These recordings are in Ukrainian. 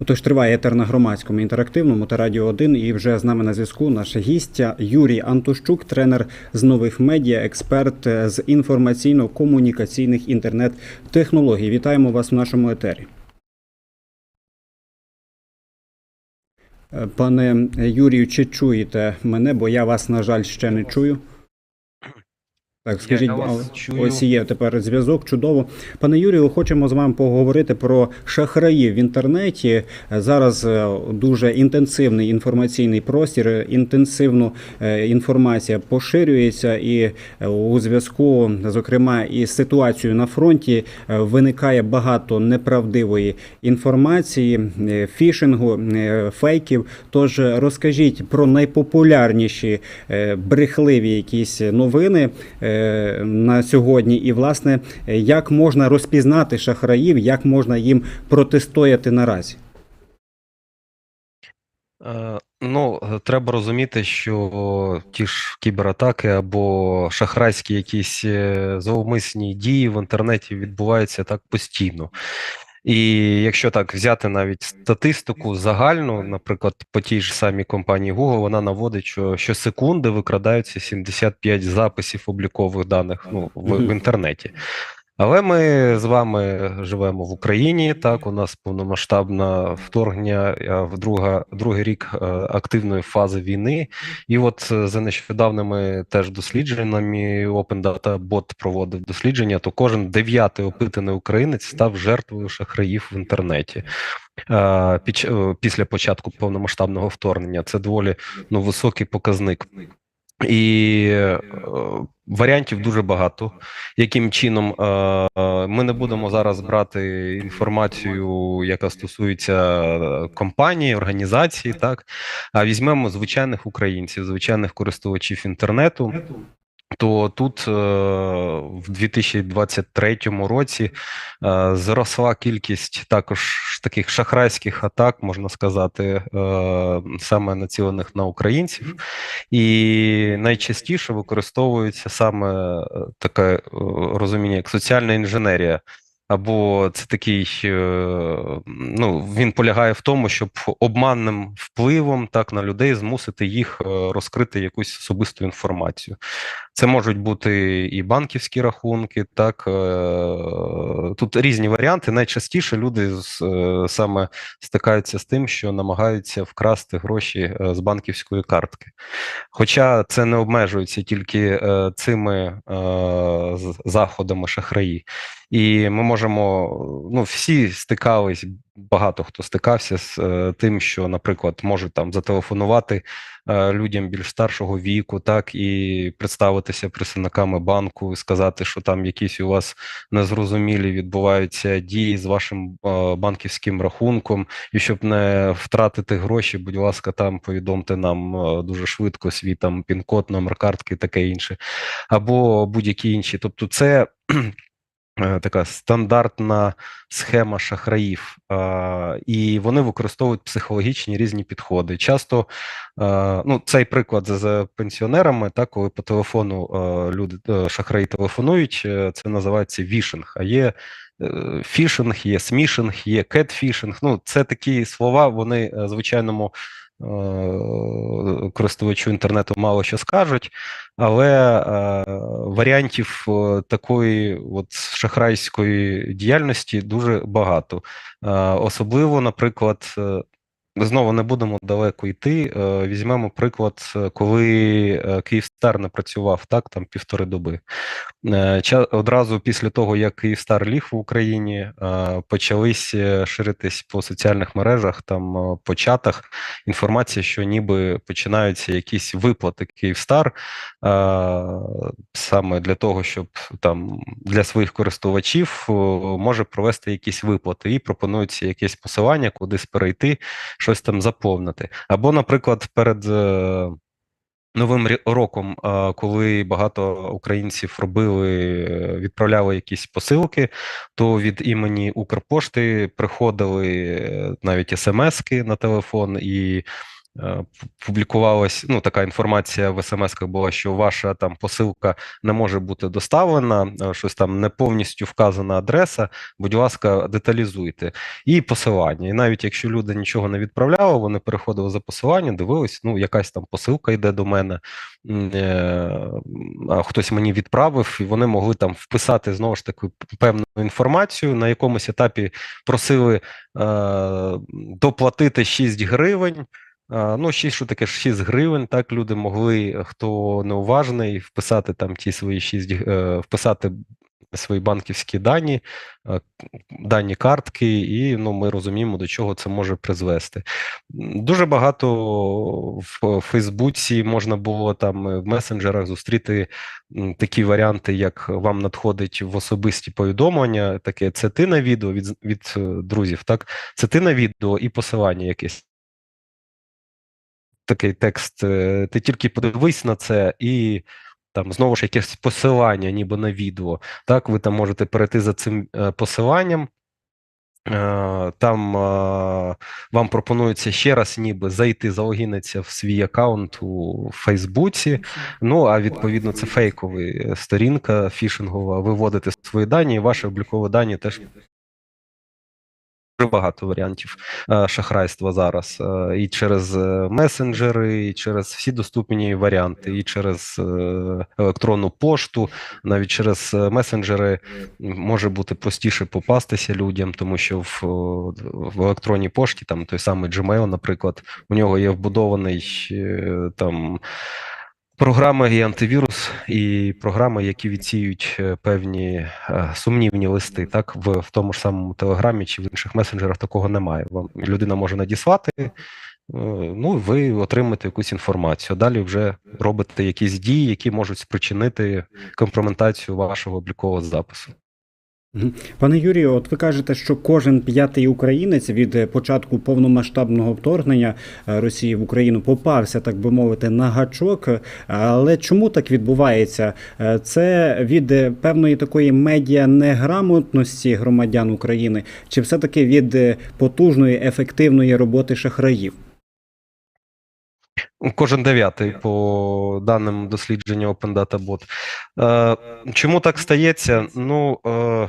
Отож, триває етер на громадському інтерактивному та радіо 1. І вже з нами на зв'язку наша гістя Юрій Антощук, тренер з нових медіа, експерт з інформаційно-комунікаційних інтернет-технологій. Вітаємо вас в нашому етері. Е, Пане Юрію, чи чуєте мене? Бо я вас, на жаль, ще не чую. Так, скажіть, я вас чую. ось є тепер зв'язок. Чудово. Пане Юрію, хочемо з вами поговорити про шахраїв в інтернеті. Зараз е, дуже інтенсивний інформаційний простір, інтенсивно е, інформація поширюється, і е, у зв'язку, зокрема, із ситуацією на фронті виникає багато неправдивої інформації, фішингу, фейків. Тож розкажіть про найпопулярніші брехливі якісь новини на сьогодні, і власне як можна розпізнати шахраїв, як можна їм протистояти наразі. Е, Ну, треба розуміти, що ті ж кібератаки або шахрайські якісь е, зловмисні дії в інтернеті відбуваються так постійно. І якщо так взяти навіть статистику загальну, наприклад, по тій ж самій компанії Google, вона наводить, що щосекунди викрадаються 75 записів облікових даних ну, в, в інтернеті. Але ми з вами живемо в Україні. Так, у нас повномасштабне вторгнення, в друга, другий рік е, активної фази війни. І от е, за нещодавними теж дослідженнями Open Data Bot проводив дослідження, то кожен дев'ятий опитаний українець став жертвою шахраїв в інтернеті. Е, після початку повномасштабного вторгнення це доволі ну, високий показник. І е, варіантів дуже багато. Яким чином е, е, ми не будемо зараз брати інформацію, яка стосується компанії, організації, так а візьмемо звичайних українців, звичайних користувачів інтернету. То тут е, в 2023 році е, зросла кількість також таких шахрайських атак, можна сказати, е, саме націлених на українців, і найчастіше використовується саме таке розуміння, як соціальна інженерія. Або це такий, е, ну він полягає в тому, щоб обманним впливом так на людей змусити їх е, розкрити якусь особисту інформацію. Це можуть бути і банківські рахунки, так е, тут різні варіанти. Найчастіше люди саме стикаються з тим, що намагаються вкрасти гроші з банківської картки. Хоча це не обмежується тільки цими заходами шахраї. І ми можемо, ну, всі стикались, багато хто стикався з е, тим, що, наприклад, можуть там зателефонувати е, людям більш старшого віку, так і представитися представниками банку, сказати, що там якісь у вас незрозумілі відбуваються дії з вашим е, банківським рахунком, і щоб не втратити гроші, будь ласка, там повідомте нам е, дуже швидко свій там пін-код, номер картки, таке інше, або будь-які інші. Тобто, це така стандартна схема шахраїв, е, і вони використовують психологічні різні підходи. Часто е, ну, цей приклад з- пенсіонерами, так, коли по телефону е, люди е, шахраї телефонують, е, це називається вішинг. А є е, фішинг, є смішинг, є кетфішинг. Ну, це такі слова, вони е, звичайному е, користувачу інтернету мало що скажуть, але е, варіантів е, такої от шахрайської діяльності дуже багато. Е, особливо, наприклад, е, знову не будемо далеко йти. е, Візьмемо приклад, е, коли е, Київстар не працював так, там півтори доби. Одразу після того, як Київстар ліг в Україні, почались ширитись по соціальних мережах, там по чатах інформація, що ніби починаються якісь виплати Київстар саме для того, щоб там для своїх користувачів може провести якісь виплати, і пропонується якесь посилання, кудись перейти, щось там заповнити. Або, наприклад, перед. е, Новим роком, коли багато українців робили, е, відправляли якісь посилки, то від імені Укрпошти приходили е, навіть смски на телефон, і публікувалась ну, така інформація в смс-ках була, що ваша там посилка не може бути доставлена, е, щось там не повністю вказана адреса. Будь ласка, деталізуйте і посилання. І навіть якщо люди нічого не відправляли, вони переходили за посилання, дивились, ну якась там посилка йде до мене, е, а хтось мені відправив, і вони могли там вписати знову ж таки певну інформацію. На якомусь етапі просили е, доплатити 6 гривень. Ну, 6, що таке 6 гривень, так люди могли, хто неуважний, вписати там ті свої 6, е, вписати свої банківські дані, е, дані картки, і ну, ми розуміємо, до чого це може призвести. Дуже багато в Фейсбуці можна було там е, в месенджерах зустріти такі варіанти, як вам надходить в особисті повідомлення, таке це ти на відео від, від е, друзів, так? Це ти на відео і посилання якесь. Такий текст, е, ти тільки подивись на це і там знову ж якесь посилання, ніби на відео. Так, ви там можете перейти за цим е, посиланням. Е, Там е, вам пропонується ще раз, ніби зайти, залогінитися в свій аккаунт у Фейсбуці. Ну а відповідно, це фейкова сторінка фішингова. Ви вводите свої дані, і ваші облікові дані теж. Багато варіантів е, шахрайства зараз е, і через е, месенджери, і через всі доступні варіанти, і через електронну пошту, навіть через месенджери може бути простіше попастися людям, тому що в, в електронній пошті, там той самий Gmail, наприклад, у нього є вбудований там. Програми і антивірус, і програми, які відсіють е, певні е, сумнівні листи, так в, в тому ж самому телеграмі чи в інших месенджерах такого немає. Вам людина може надіслати, е, ну ви отримаєте якусь інформацію. Далі вже робите якісь дії, які можуть спричинити компрометацію вашого облікового запису. Пане Юрію, от ви кажете, що кожен п'ятий українець від е, початку повномасштабного вторгнення е, Росії в Україну попався, так би мовити, на гачок. Але чому так відбувається? Е, Це від певної такої медіа неграмотності громадян України, чи все-таки від е, потужної ефективної роботи шахраїв? Кожен дев'ятий по даним дослідження Open Data Bot. Е, чому так стається? Ну е,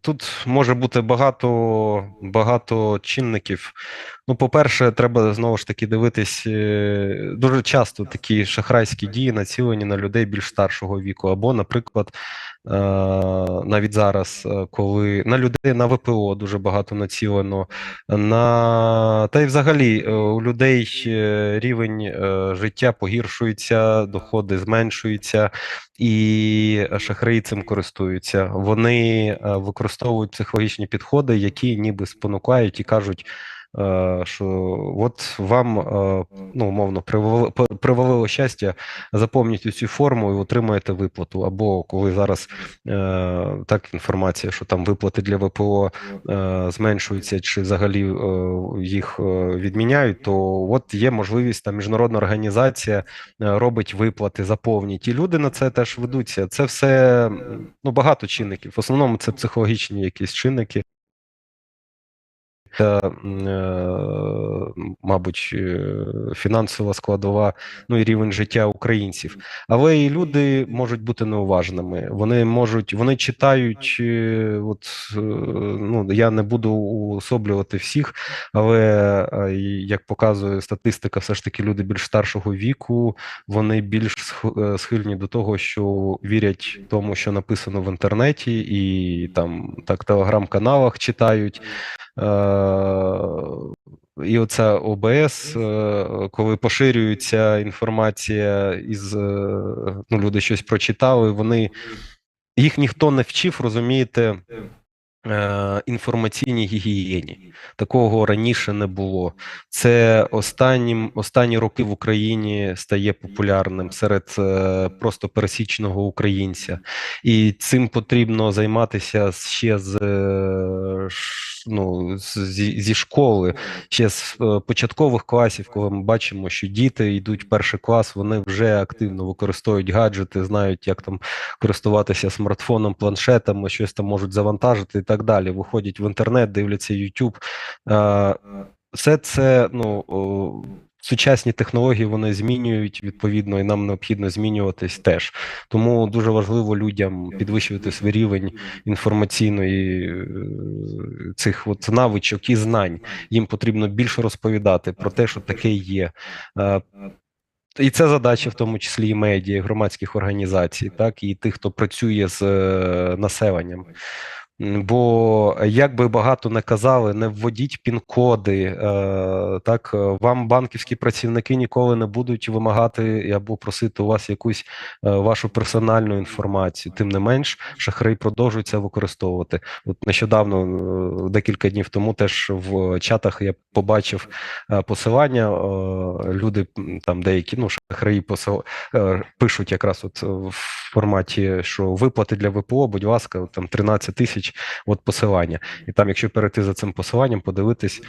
тут може бути багато, багато чинників. Ну, по-перше, треба знову ж таки дивитись е, дуже часто такі шахрайські дії націлені на людей більш старшого віку, або, наприклад, е, навіть зараз, е, коли на людей на ВПО дуже багато націлено, на та й взагалі у людей рівень життя погіршується, доходи зменшуються, і шахраї цим користуються. Вони використовують психологічні підходи, які ніби спонукають і кажуть. Е, Що от вам е, ну умовно привалило, привалило щастя, заповніть цю форму і отримаєте виплату. Або коли зараз е, так інформація, що там виплати для ВПО зменшуються чи взагалі їх відміняють, то от є можливість там міжнародна організація робить виплати, заповніть. І люди на це теж ведуться. Це все ну багато чинників. В основному це психологічні якісь чинники. Та, е, мабуть, е, фінансова складова, ну і рівень життя українців. Але і люди можуть бути неуважними. Вони можуть, вони читають. е, От е, ну я не буду уособлювати всіх, але е, як показує статистика, все ж таки люди більш старшого віку, вони більш сх- схильні до того, що вірять тому, що написано в інтернеті, і там так телеграм-каналах читають. Е, І оця ОБС, е, коли поширюється інформація із е, ну, люди щось прочитали, вони їх ніхто не вчив, розумієте, інформаційній гігієні. Такого раніше не було. Це останнім останні роки в Україні стає популярним серед просто пересічного українця, і цим потрібно займатися ще з ну, зі, зі школи, ще з е, початкових класів, коли ми бачимо, що діти йдуть перший клас, вони вже активно використовують гаджети, знають, як там користуватися смартфоном, планшетами, щось там можуть завантажити і так далі. Виходять в інтернет, дивляться YouTube. Е, Все це ну сучасні технології вони змінюють відповідно, і нам необхідно змінюватись теж. Тому дуже важливо людям підвищувати свій рівень інформаційної е, цих от навичок і знань. Їм потрібно більше розповідати про те, що таке є. Е, І це задача, в тому числі і медіа, громадських організацій, так і тих, хто працює з е, населенням. Бо як би багато не казали, не вводіть пін-коди. Е, так е, вам банківські працівники ніколи не будуть вимагати або просити у вас якусь е, вашу персональну інформацію. Тим не менш, шахраї продовжують це використовувати. От нещодавно, е, декілька днів тому, теж в чатах я побачив е, посилання. е, Люди там деякі ну шахраї посил... е, пишуть якраз от в форматі, що виплати для ВПО, будь ласка, там 13 тисяч от посилання. І там, якщо перейти за цим посиланням, подивитись.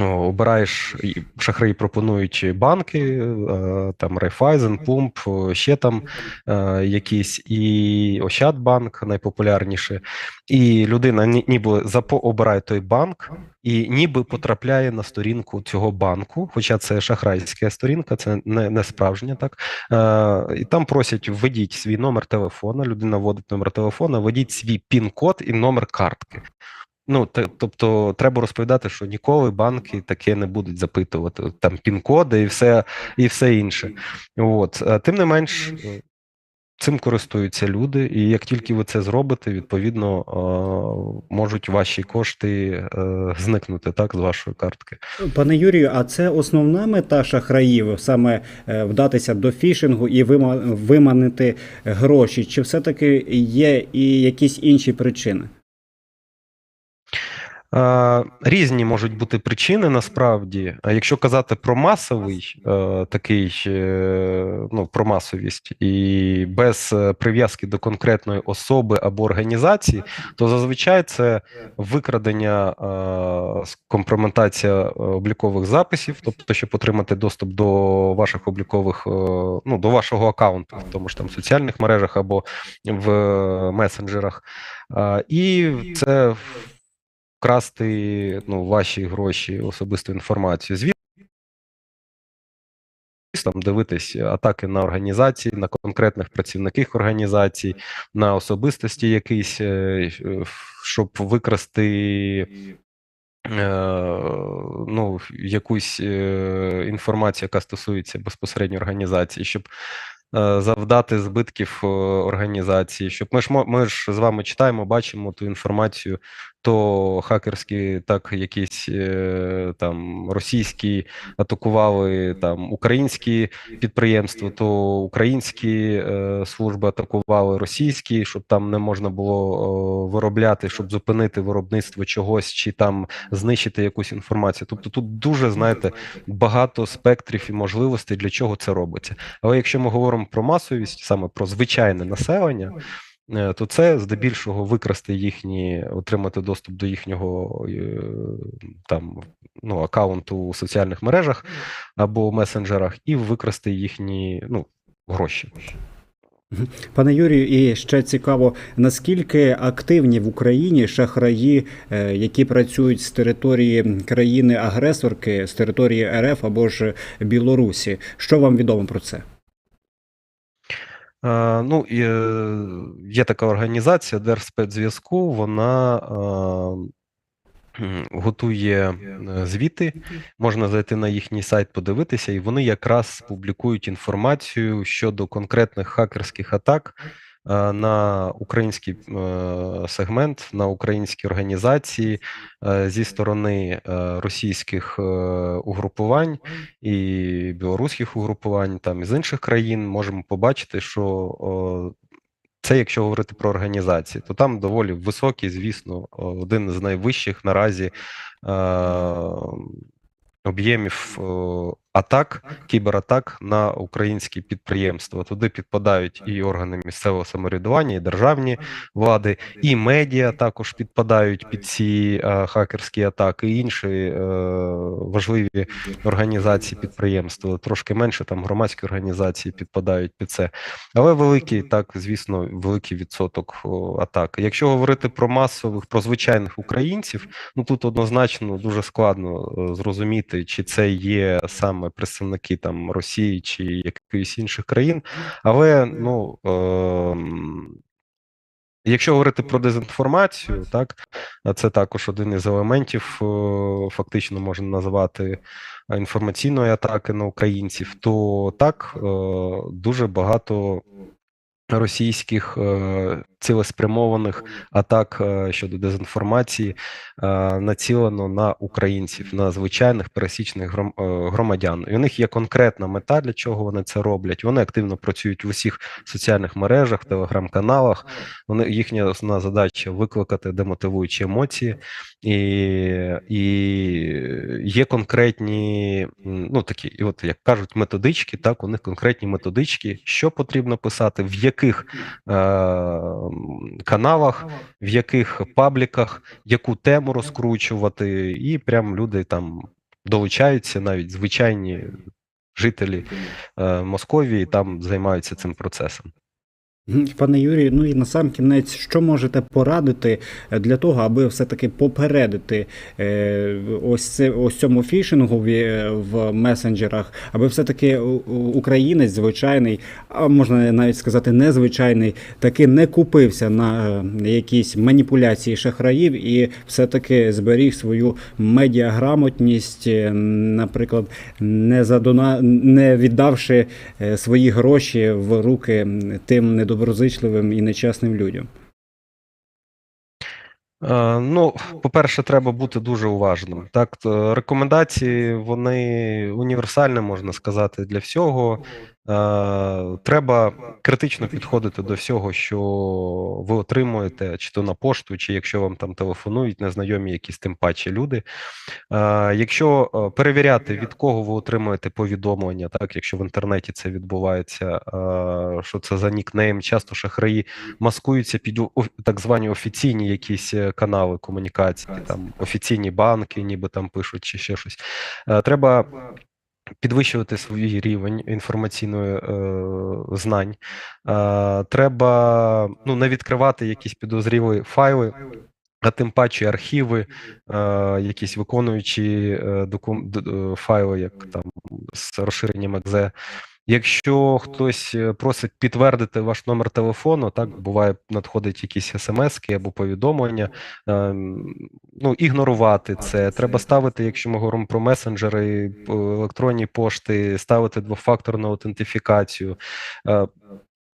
Обираєш шахраї пропонують банки, е, там Райфайзен, Пумп, ще там е, якісь, і Ощадбанк найпопулярніше. І людина ніби обирає той банк, і ніби потрапляє на сторінку цього банку, хоча це шахрайська сторінка, це не, не справжня, так е, і там просять введіть свій номер телефона. Людина вводить номер телефона, введіть свій пін-код і номер картки. Ну, те- тобто, треба розповідати, що ніколи банки таке не будуть запитувати там пін-коди і все, і все інше. От тим не менш, цим користуються люди, і як тільки ви це зробите, відповідно можуть ваші кошти е, зникнути так з вашої картки. Пане Юрію, а це основна мета шахраїв саме е, вдатися до фішингу і вима- виманити гроші? Чи все-таки є і якісь інші причини? Е, Різні можуть бути причини насправді. А Якщо казати про масовий е, такий, е, ну про масовість і без прив'язки до конкретної особи або організації, то зазвичай це викрадення, компрометація облікових записів, тобто, щоб отримати доступ до ваших облікових, ну до вашого аккаунту, в тому ж там соціальних мережах або в месенджерах. І це вкрасти ну, ваші гроші, особисту інформацію. Звісно, дивитись атаки на організації, на конкретних працівників організацій, на особистості якісь, е, щоб викрасти. е, Ну, якусь е, інформацію, яка стосується безпосередньо організації, щоб завдати збитків організації, щоб ми ж ми ж з вами читаємо, бачимо ту інформацію, то хакерські, так якісь е, там російські атакували там українські підприємства, то українські е, служби атакували російські, щоб там не можна було о, виробляти, щоб зупинити виробництво чогось чи там знищити якусь інформацію. Тобто тут дуже знаєте багато спектрів і можливостей для чого це робиться. Але якщо ми говоримо про масовість, саме про звичайне населення. Е, То це здебільшого викрасти їхні, отримати доступ до їхнього е, там ну аккаунту у соціальних мережах або месенджерах, і викрасти їхні ну гроші. Пане Юрію, і ще цікаво, наскільки активні в Україні шахраї, е, які працюють з території країни-агресорки, з території РФ або ж Білорусі? Що вам відомо про це? Е, ну, і, є така організація Держспецзв'язку, вона е, готує звіти, можна зайти на їхній сайт, подивитися, і вони якраз публікують інформацію щодо конкретних хакерських атак на український е, сегмент, на українські організації е, зі сторони е, російських е, угрупувань і білоруських угрупувань, там із інших країн, можемо побачити, що це, якщо говорити про організації, то там доволі високий, звісно, один з найвищих наразі е, об'ємів е, атак, кібератак на українські підприємства. Туди підпадають і органи місцевого самоврядування, і державні влади, і медіа також підпадають під ці е, хакерські атаки, і інші е, важливі організації підприємства. Трошки менше там громадські організації підпадають під це. Але великий, так звісно, великий відсоток атак. Якщо говорити про масових, про звичайних українців, ну тут однозначно дуже складно е, зрозуміти, чи це є саме саме представники там Росії чи якихось інших країн. Але ну е, якщо говорити про дезінформацію, так це також один із елементів, е, фактично можна називати е, інформаційної атаки на українців, то так е, дуже багато російських е, цілеспрямованих атак е, щодо дезінформації е, націлено на українців, на звичайних пересічних гром- громадян. І у них є конкретна мета, для чого вони це роблять. Вони активно працюють в усіх соціальних мережах, телеграм-каналах. Вони їхня основна задача викликати демотивуючі емоції, і, і є конкретні, ну такі, і от як кажуть, методички. Так, у них конкретні методички, що потрібно писати, в яких е, м, каналах, в яких пабліках, яку тему розкручувати, і прям люди там долучаються, навіть звичайні жителі е, Московії там займаються цим процесом. Пане Юрію, ну і на сам кінець, що можете порадити е, для того, аби все-таки попередити е, ось це ось цьому фішингу в, е, в месенджерах, аби все-таки українець звичайний, а можна навіть сказати, незвичайний, таки не купився на якісь маніпуляції шахраїв і все-таки зберіг свою медіаграмотність, наприклад, не задона... не віддавши свої гроші в руки тим недоброзичливим і нечесним людям. Е, Ну, по-перше, треба бути дуже уважним. Так, рекомендації вони універсальні, можна сказати, для всього. Е, Треба критично підходити до всього, що ви отримуєте, чи то на пошту, чи якщо вам там телефонують незнайомі якісь тим паче люди. Е, Якщо е, перевіряти, від кого ви отримуєте повідомлення, так, якщо в інтернеті це відбувається, що це за нікнейм, часто шахраї маскуються під так звані офіційні якісь канали комунікації, там офіційні банки, ніби там пишуть чи ще щось. Треба підвищувати свій рівень інформаційної е, знань. Е, треба ну, не відкривати якісь підозрілі файли. А тим паче архіви, е, якісь виконуючі е, докум, е, файли, як там з розширенням .exe. Якщо хтось е, просить підтвердити ваш номер телефону, так буває, надходить якісь смски або повідомлення. ем, Ну, ігнорувати це. Треба ставити, якщо ми говоримо про месенджери, електронні пошти, ставити двофакторну аутентифікацію. Е,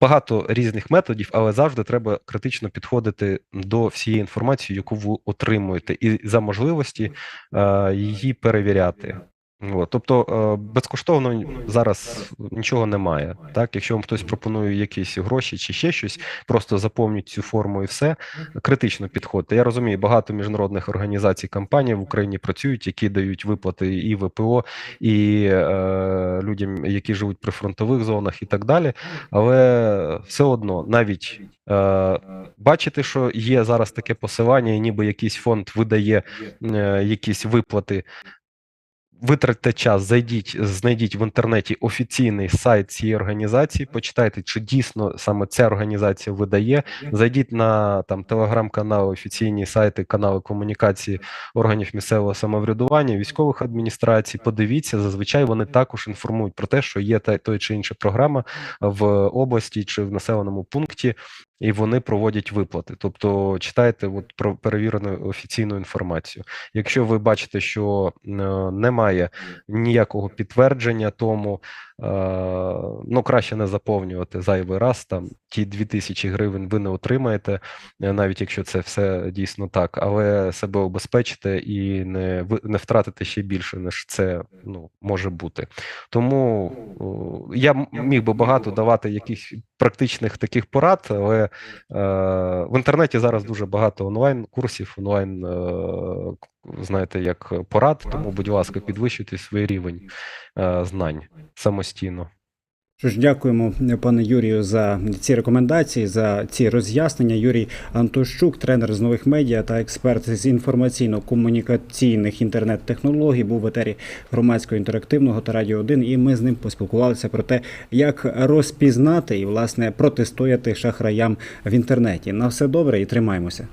Багато різних методів, але завжди треба критично підходити до всієї інформації, яку ви отримуєте, і за можливості е, її перевіряти. От, тобто е, безкоштовно зараз нічого немає. Так, якщо вам хтось пропонує якісь гроші чи ще щось, просто заповніть цю форму і все критично підходьте. Я розумію, багато міжнародних організацій компаній в Україні працюють, які дають виплати і ВПО, і е, людям, які живуть при фронтових зонах, і так далі. Але все одно, навіть е, бачите, що є зараз таке посилання, і ніби якийсь фонд видає е, якісь виплати. Витратьте час, зайдіть, знайдіть в інтернеті офіційний сайт цієї організації, почитайте, чи дійсно саме ця організація видає. Зайдіть на там телеграм-канали, офіційні сайти, канали комунікації органів місцевого самоврядування, військових адміністрацій. Подивіться, зазвичай вони також інформують про те, що є та той чи інша програма в області чи в населеному пункті, і вони проводять виплати. Тобто читайте от про перевірену офіційну інформацію. Якщо ви бачите, що е, немає ніякого підтвердження тому, ну краще не заповнювати зайвий раз. Там ті 2000 гривень ви не отримаєте, е, навіть якщо це все дійсно так, але себе обезпечите і не не втратите ще більше, ніж це ну може бути. Тому я міг би багато давати якихось практичних таких порад, але е, в інтернеті зараз дуже багато онлайн курсів, онлайн е, знаєте, як порад. Тому, будь ласка, підвищуйте свій рівень е, знань самостійно. Що ж, дякуємо, пане Юрію, за ці рекомендації, за ці роз'яснення. Юрій Антощук, тренер з нових медіа та експерт з інформаційно-комунікаційних інтернет-технологій, був в етері громадського інтерактивного та радіо 1, і ми з ним поспілкувалися про те, як розпізнати і власне протистояти шахраям в інтернеті. На все добре і тримаємося.